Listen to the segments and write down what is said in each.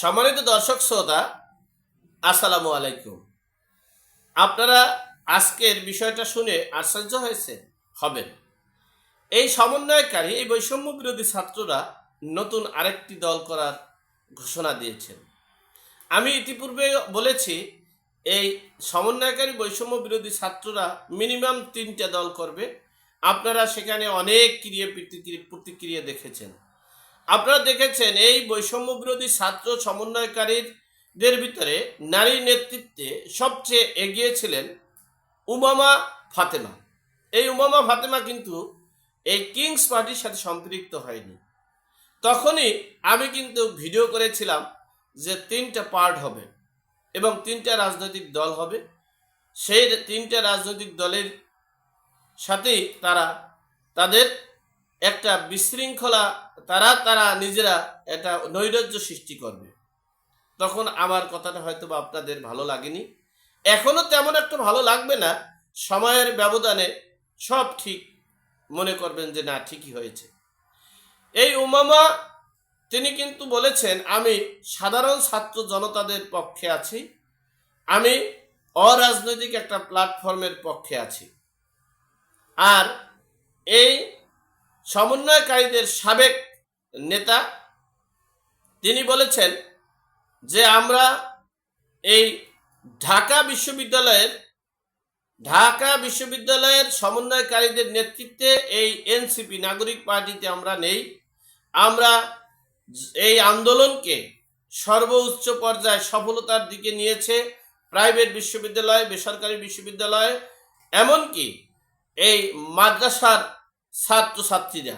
সম্মানিত দর্শক শ্রোতা, আসসালামু আলাইকুম। আপনারা আজকের বিষয়টা শুনে আশ্চর্য হয়েছে, হবেন। এই সমন্বয়কারী, এই বৈষম্য বিরোধী ছাত্ররা নতুন আরেকটি দল করার ঘোষণা দিয়েছেন। আমি ইতিপূর্বে বলেছি, এই সমন্বয়কারী বৈষম্য বিরোধী ছাত্ররা মিনিমাম তিনটা দল করবে। আপনারা সেখানে অনেক ক্রিয়া প্রতিক্রিয়া দেখেছেন। আপনারা দেখেছেন এই বৈষম্য বিরোধী ছাত্র সমন্বয়কারীদের ভিতরে নারী নেতৃত্বে সবচেয়ে এগিয়ে ছিলেন উমামা ফাতেমা। এই উমামা ফাতেমা কিন্তু এই কিংস পার্টির সাথে সম্পৃক্ত হয়নি। তখনই আমি কিন্তু ভিডিও করেছিলাম যে তিনটা পার্ট হবে এবং তিনটা রাজনৈতিক দল হবে। সেই তিনটা রাজনৈতিক দলের সাথেই তারা তাদের একটা বিশৃঙ্খলা, তারা তারা নিজেরা একটা নৈরাজ্য সৃষ্টি করবে। তখন আমার কথাটা হয়তো বা আপনাদের ভালো লাগেনি। এখনও তেমন একটা ভালো লাগবে না, সময়ের ব্যবধানে সব ঠিক মনে করবেন যে না, ঠিকই হয়েছে। এই উমামা, তিনি কিন্তু বলেছেন, আমি সাধারণ ছাত্র জনতাদের পক্ষে আছি, আমি অরাজনৈতিক একটা প্ল্যাটফর্মের পক্ষে আছি। আর এই সমন্বয়কারীদের সাবেক নেতা, তিনি বলেছেন যে আমরা এই ঢাকা বিশ্ববিদ্যালয়ের ঢাকা বিশ্ববিদ্যালয়ের সমন্বয়কারীদের নেতৃত্বে এই এনসিপি, নাগরিক পার্টিতে আমরা নেই। আমরা এই আন্দোলনকে সর্বোচ্চ পর্যায়ে সফলতার দিকে নিয়েছে প্রাইভেট বিশ্ববিদ্যালয়, বেসরকারি বিশ্ববিদ্যালয়, এমনকি এই মাদ্রাসার ছাত্রছাত্রীরা।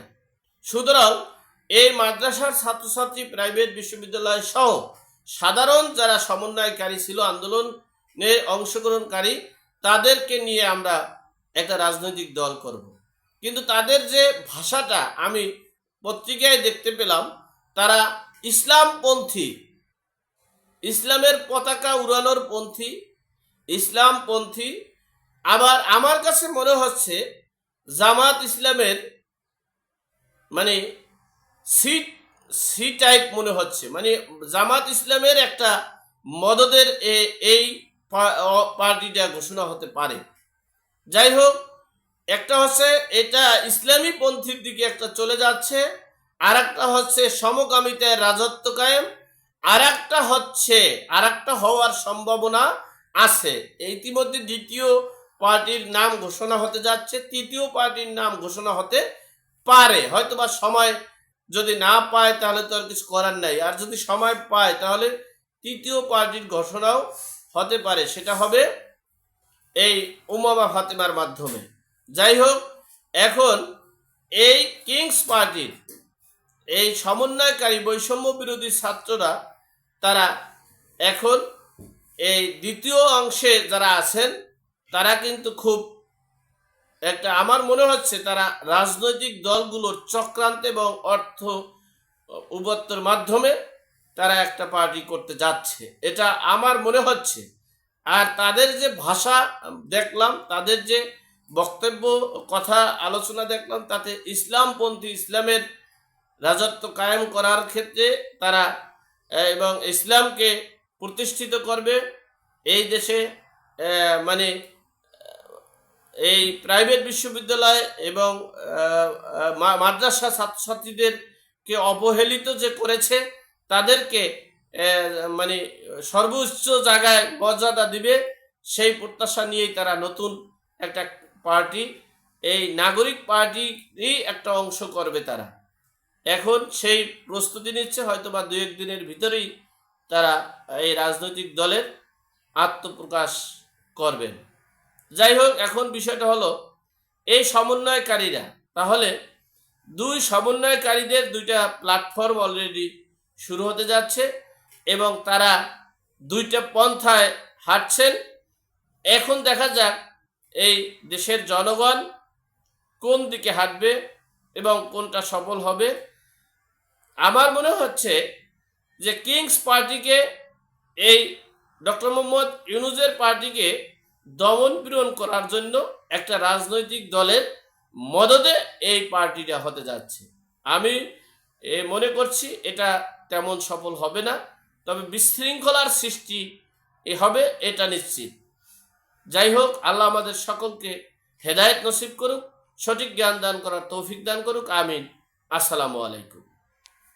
সুতরাং এই মাদ্রাসার ছাত্রছাত্রী প্রাইভেট বিশ্ববিদ্যালয় সহ সাধারণ যারা সমন্বয়কারী ছিল, আন্দোলনে অংশগ্রহণকারী, তাদেরকে নিয়ে আমরা একটা রাজনৈতিক দল করব। কিন্তু তাদের যে ভাষাটা আমি পত্রিকায় দেখতে পেলাম, তারা ইসলামপন্থী। ইসলামের পতাকা উড়ানোর পন্থী, ইসলামপন্থী। আবার আমার কাছে মনে হচ্ছে জামাত ইসলামের মানে সিট সি টাইপ মনে হচ্ছে। মানে জামাত ইসলামের একটা মদদের এই পার্টিটা ঘোষণা হতে পারে। যাই হোক, একটা হচ্ছে এটা ইসলামী পন্থীর দিকে একটা চলে যাচ্ছে আর একটা হচ্ছে সমকামিতায় রাজত্ব কায়েম আর একটা হচ্ছে আর একটা হওয়ার সম্ভাবনা আছে। ইতিমধ্যে দ্বিতীয় পার্টির নাম ঘোষণা হতে যাচ্ছে, তৃতীয় পার্টির নাম ঘোষণা হতে পারে। হয়তো বা সময় যদি না পায়, তাহলে তো আর কিছু করার নাই। আর যদি সময় পায়, তাহলে তৃতীয় পার্টির ঘোষণাও হতে পারে। সেটা হবে এই উমামা ফাতেমার মাধ্যমে। যাই হোক, এখন এই কিংস পার্টির এই সমন্বয়কারী বৈষম্য বিরোধী ছাত্ররা, তারা এখন এই দ্বিতীয় অংশে যারা আছেন তারা কিন্তু খুব একটা, আমার মনে হচ্ছে তারা রাজনৈতিক দলগুলোর চক্রান্ত এবং অর্থ উবত্তর মাধ্যমে তারা একটা পার্টি করতে যাচ্ছে। এটা আমার মনে হচ্ছে। আর তাদের যে ভাষা দেখলাম, তাদের যে বক্তব্য, কথা, আলোচনা দেখলাম, তাতে ইসলামপন্থী ইসলামের রাজত্ব কায়েম করার ক্ষেত্রে তারা এবং ইসলামকে প্রতিষ্ঠিত করবে। এই দেশে মানে এই প্রাইভেট বিশ্ববিদ্যালয় এবং মাদ্রাসা ছাত্রছাত্রীদেরকে অবহেলিত যে করেছে, তাদেরকে মানে সর্বোচ্চ জায়গায় মর্যাদা দিবে, সেই প্রত্যাশা নিয়েই তারা নতুন একটা পার্টি, এই নাগরিক পার্টিরই একটা অংশ করবে তারা। এখন সেই প্রস্তুতি নিচ্ছে হয়তো বা দু এক দিনের ভিতরেই তারা এই রাজনৈতিক দলের আত্মপ্রকাশ করবেন। যাই হোক, এখন বিষয়টা হলো, এই সমন্বয়কারীরা, তাহলে দুই সমন্বয়কারীদের দুইটা প্ল্যাটফর্ম অলরেডি শুরু হতে যাচ্ছে এবং তারা দুইটা পন্থায় হাঁটছেন। এখন দেখা যাক এই দেশের জনগণ কোন দিকে হাঁটবে এবং কোনটা সফল হবে। আমার মনে হচ্ছে যে কিংস পার্টিকে, এই ডক্টর মোহাম্মদ ইউনুজের পার্টিকে দমন পীড়ন করার জন্য একটা রাজনৈতিক দলের মদতে এই পার্টিটা হতে যাচ্ছে। আমি এ, মনে করছি এটা তেমন সফল হবে না তবে বিশৃঙ্খলার সৃষ্টি এ হবে এটা নিশ্চিত। যাই হোক আল্লাহ আমাদের সকলকে হেদায়েত নসিব করুক সঠিক জ্ঞান দান করার তৌফিক দান করুক আমিন। আসসালামু আলাইকুম।